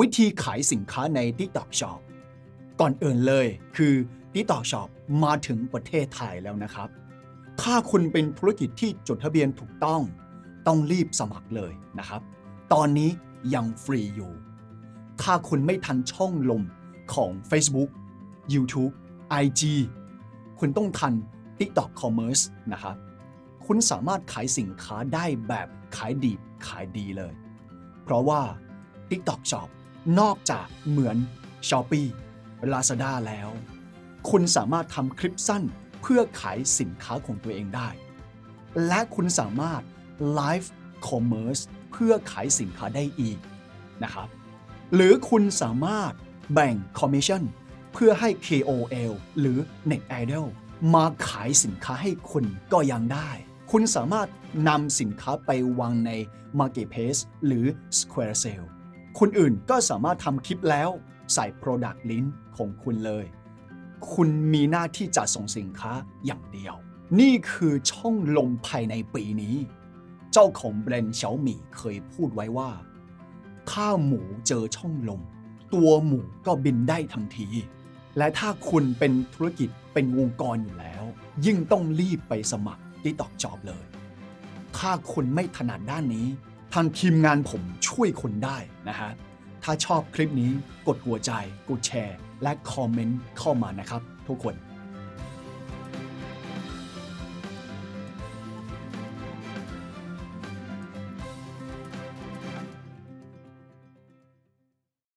วิธีขายสินค้าใน TikTok Shop ก่อนอื่นเลยคือ TikTok Shop มาถึงประเทศไทยแล้วนะครับ ถ้าคุณเป็นธุรกิจที่จดทะเบียนถูกต้อง ต้องรีบสมัครเลยนะครับ ตอนนี้ยังฟรีอยู่ ถ้าคุณไม่ทันช่องลมของ Facebook YouTube IG คุณต้องทัน TikTok Commerce นะครับ คุณสามารถขายสินค้าได้แบบขายดีขายดีเลย เพราะว่า TikTok Shop นอกจากเหมือน Shopee Lazada แล้ว คุณสามารถทำคลิปสั้นเพื่อขายสินค้าของตัวเองได้ และคุณสามารถ Live Commerce เพื่อขายสินค้าได้อีกนะครับ หรือคุณสามารถแบ่ง Commission เพื่อให้ KOL หรือ Net Idol มาขายสินค้าให้คุณก็ยังได้ คุณสามารถนำสินค้าไปวางใน Marketplace หรือ Square Sale คนอื่นก็สามารถทำคลิปแล้วใส่ Product Link ของคุณเลย คุณมีหน้าที่จะส่งสินค้าอย่างเดียว นี่คือช่องลมภายในปีนี้ เจ้าของแบรนด์เฉาหมี่เคยพูดไว้ว่า ถ้าหมูเจอช่องลม ตัวหมูก็บินได้ทันที และถ้าคุณเป็นธุรกิจเป็นวงกรอยู่แล้ว ยิ่งต้องรีบไปสมัครที่ตอกจอบเลย ถ้าคุณไม่ถนัดด้านนี้ ทางทีมงานผมช่วยคนได้นะฮะ ถ้าชอบคลิปนี้กดหัวใจ กดแชร์ และคอมเมนต์เข้ามานะครับ ทุกคน